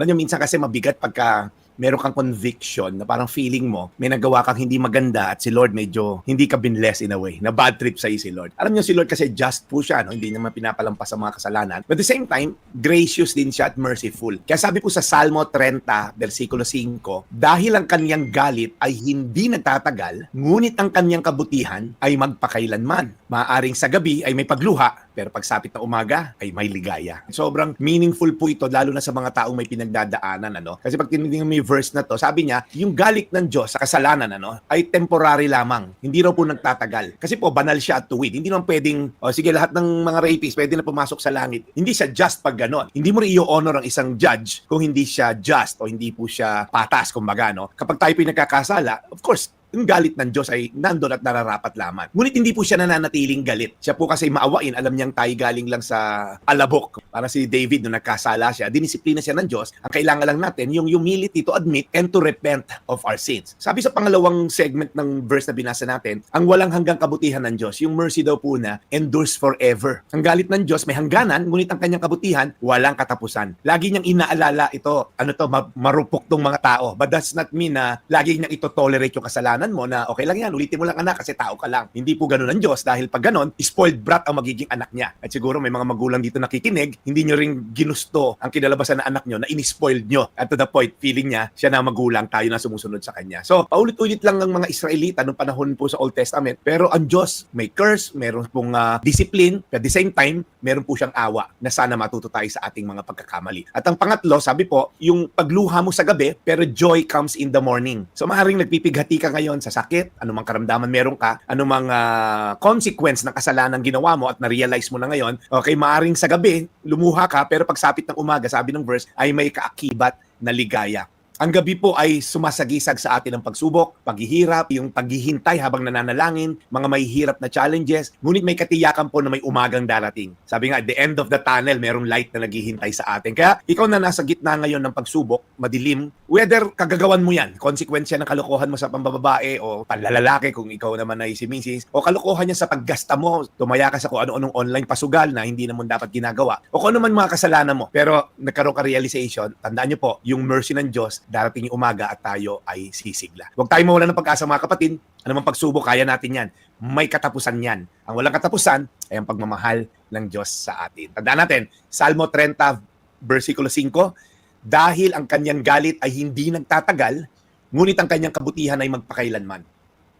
Alam niyo, minsan kasi mabigat pagka meron kang conviction na parang feeling mo may nagawa kang hindi maganda at si Lord medyo hindi ka binless in a way, na bad trip sa'yo si Lord. Alam niyo si Lord kasi just po siya, no? hindi naman pinapalampas sa mga kasalanan. But at the same time, gracious din siya at merciful. Kaya sabi po sa Salmo 30, versikulo 5, dahil ang kanyang galit ay hindi nagtatagal, ngunit ang kanyang kabutihan ay magpakailanman. Maaring sa gabi ay may pagluha, pero pagsapit na umaga ay may ligaya. Sobrang meaningful po ito lalo na sa mga taong may pinagdadaanan ano. Kasi pag tinitingnan mo yung verse na to, sabi niya, yung galit ng Diyos sa kasalanan ano ay temporary lamang. Hindi raw po nagtatagal. Kasi po banal siya at tuwid. Hindi naman pwedeng oh, sige lahat ng mga rapists pwede na pumasok sa langit. Hindi siya just pag ganon. Hindi mo rin i-honor ang isang judge kung hindi siya just o hindi po siya patas kumbaga no. Kapag tayo po yung nagkakasala, of course, yung galit ng Diyos ay nandun at nararapat lamang. Ngunit hindi po siya nananatiling galit. Siya po kasi maawain, alam niyang tayo galing lang sa alabok. Para si David, nung nagkasala siya, dinisiplina siya ng Diyos. Ang kailangan lang natin, yung humility to admit and to repent of our sins. Sabi sa pangalawang segment ng verse na binasa natin, ang walang hanggang kabutihan ng Diyos, yung mercy daw po na endures forever. Ang galit ng Diyos may hangganan, ngunit ang kanyang kabutihan, walang katapusan. Lagi niyang inaalala ito, ano to, ma- marupok tong mga tao. But that's not mean na lagi niyang ito tolerate yung kasalanan mo na okay lang yan, ulitin mo lang anak kasi tao ka lang. Hindi po ganun ang Diyos dahil pag ganun, spoiled brat ang magiging anak niya. At siguro may mga magulang dito nakikinig, hindi nyo rin ginusto ang kinalabasan ng anak nyo na in-spoiled nyo. At to the point, feeling niya, siya na magulang, tayo na sumusunod sa kanya. So, paulit-ulit lang ng mga Israelita nung panahon po sa Old Testament. Pero ang Diyos, may curse, meron pong ah, discipline, at the same time, meron po siyang awa na sana matuto tayo sa ating mga pagkakamali. At ang pangatlo, sabi po, yung pagluha mo sa gabi, pero joy comes in the morning. So, maaaring nagpipighati ka ngayon sa sakit, anumang karamdaman meron ka, anumang ah, consequence ng kasalanan ginawa mo at na-realize mo na ngayon, okay, maaring sa gabi, lumuha ka, pero pagsapit ng umaga, sabi ng verse, ay may kaakibat na ligaya. Ang gabi po ay sumasagisag sa atin ng pagsubok, paghihirap, yung paghihintay habang nananalangin, mga may hirap na challenges, ngunit may katiyakan po na may umagang darating. Sabi nga, at the end of the tunnel, merong light na naghihintay sa atin. Kaya ikaw na nasa gitna ngayon ng pagsubok, madilim, whether kagagawan mo yan, konsekwensya ng kalokohan mo sa pambababae o panlalalaki kung ikaw naman ay si Mrs. o kalokohan niya sa paggasta mo, tumaya ka sa kung ano-anong online pasugal na hindi naman dapat ginagawa o kung ano man mga kasalanan mo. Pero nagkaroon ka realization, tandaan niyo po, yung mercy ng Diyos, darating yung umaga at tayo ay sisigla. Huwag tayo mawala ng pag-asa mga kapatid, anumang pagsubok, kaya natin yan. May katapusan yan. Ang walang katapusan ay ang pagmamahal ng Diyos sa atin. Tandaan natin, Salmo 30, versikulo 5, dahil ang kanyang galit ay hindi nagtatagal, ngunit ang kanyang kabutihan ay magpakailanman.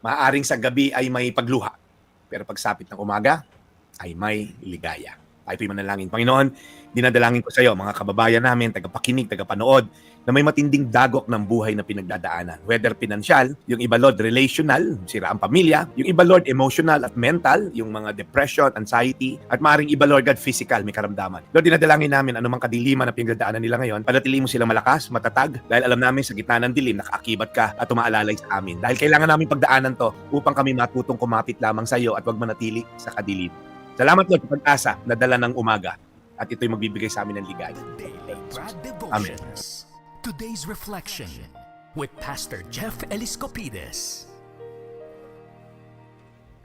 Maaring sa gabi ay may pagluha, pero pagsapit ng umaga ay may ligaya. Tayo po'y manalangin. Panginoon, dinadalangin ko sa iyo, mga kababayan namin, tagapakinig, tagapanood, na may matinding dagok ng buhay na pinagdadaanan. Whether pinansyal, yung iba Lord, relational, sira ang pamilya, yung iba Lord, emotional at mental, yung mga depression, anxiety, at maaaring iba Lord God, physical, may karamdaman. Lord, dinadalangin namin anumang kadiliman na pinagdadaanan nila ngayon, panatili mo sila malakas, matatag, dahil alam namin sa gitna ng dilim, nakaakibat ka at umaalalay sa amin. Dahil kailangan namin pagdaanan to upang kami matutong kumapit lamang sa iyo at wag manatili sa kadilim. Salamat Lord sa pag-asa na dala ng umaga at ito'y magbibigay sa amin ng Brad Amen. Today's reflection with Pastor Jeff Eliscopides.